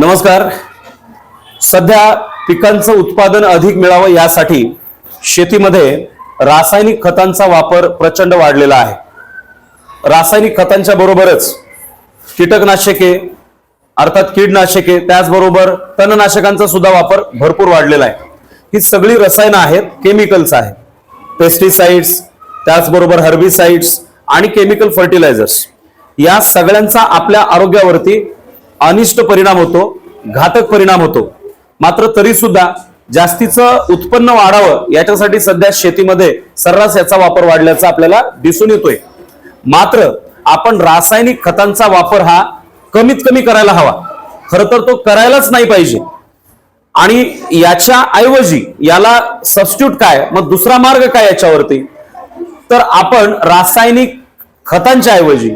नमस्कार. सध्या पिकांचं उत्पादन अधिक मिळावं यासाठी शेतीमध्ये रासायनिक खतांचा वापर प्रचंड वाढलेला आहे. रासायनिक खतांच्या बरोबरच कीटकनाशके अर्थात कीडनाशके त्याचबरोबर तणनाशकांचा सुद्धा वापर भरपूर वाढलेला आहे. ही सगळी रसायनं आहेत केमिकल्स आहेत. पेस्टिसाइड्स त्याचबरोबर हर्बिसाइड्स आणि केमिकल फर्टिलायझर्स या सगळ्यांचा आपल्या आरोग्यावरती अनिष्ट परिणाम होतो घातक परिणाम होतो. मात्र तरी सुद्धा जास्तीचं उत्पन्न वाढावं याच्यासाठी सध्या शेतीमध्ये सर्रास याचा वापर वाढल्याचा आपल्याला दिसून येतोय. मात्र आपण रासायनिक खतांचा वापर हा कमीत कमी करायला हवा. खर तर तो करायलाच नाही पाहिजे. आणि याच्या ऐवजी याला सबस्टिट्यूट काय मग दुसरा मार्ग काय याच्यावरती? तर आपण रासायनिक खतांच्या ऐवजी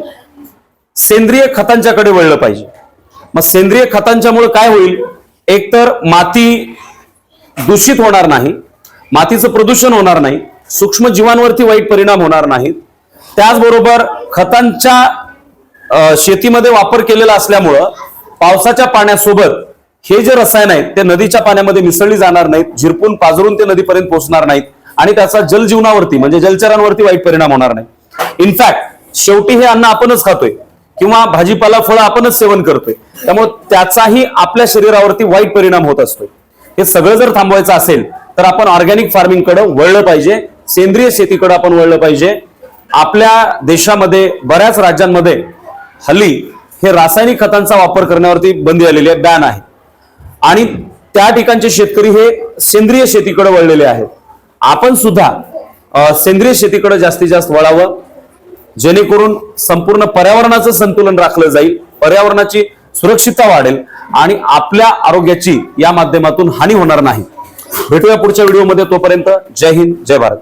सेंद्रिय खतांच्याकडे वळलं पाहिजे. मग सेंद्रिय खतांच्यामुळे काय होईल? एकतर माती दूषित होणार नाही मातीचं प्रदूषण होणार नाही सूक्ष्म जीवांवरती वाईट परिणाम होणार नाहीत. त्याचबरोबर खतांच्या शेतीमध्ये वापर केलेला असल्यामुळं पावसाच्या पाण्यासोबत हे जे रसायन आहेत ते नदीच्या पाण्यामध्ये मिसळली जाणार नाहीत झिरपून पाजरून ते नदीपर्यंत पोहोचणार नाहीत आणि त्याचा जलजीवनावरती म्हणजे जलचरांवरती वाईट परिणाम होणार नाही. इनफॅक्ट शेवटी हे अन्न आपणच खातोय. किंवा भाजीपाला फळं आपणच सेवन करतोय. त्यामुळे त्याचाही आपल्या शरीरावरती वाईट परिणाम होत असतोय. हे सगळं जर थांबवायचं असेल तर आपण ऑर्गॅनिक फार्मिंगकडे वळलं पाहिजे. सेंद्रिय शेतीकडे आपण वळलं पाहिजे. आपल्या देशामध्ये बऱ्याच राज्यांमध्ये हल्ली हे रासायनिक खतांचा वापर करण्यावरती बंदी आलेली आहे बॅन आहे. आणि त्या ठिकाणचे शेतकरी हे सेंद्रिय शेतीकडे वळलेले आहेत. आपण सुद्धा सेंद्रिय शेतीकडे जास्तीत जास्त वळावं. जेणेकरून संपूर्ण पर्यावरणाचं संतुलन राखलं जाईल पर्यावरणाची सुरक्षितता वाढेल आणि आपल्या आरोग्याची या माध्यमातून हानी होणार नाही. भेटूया पुढच्या व्हिडिओमध्ये तोपर्यंत जय हिंद जय भारत.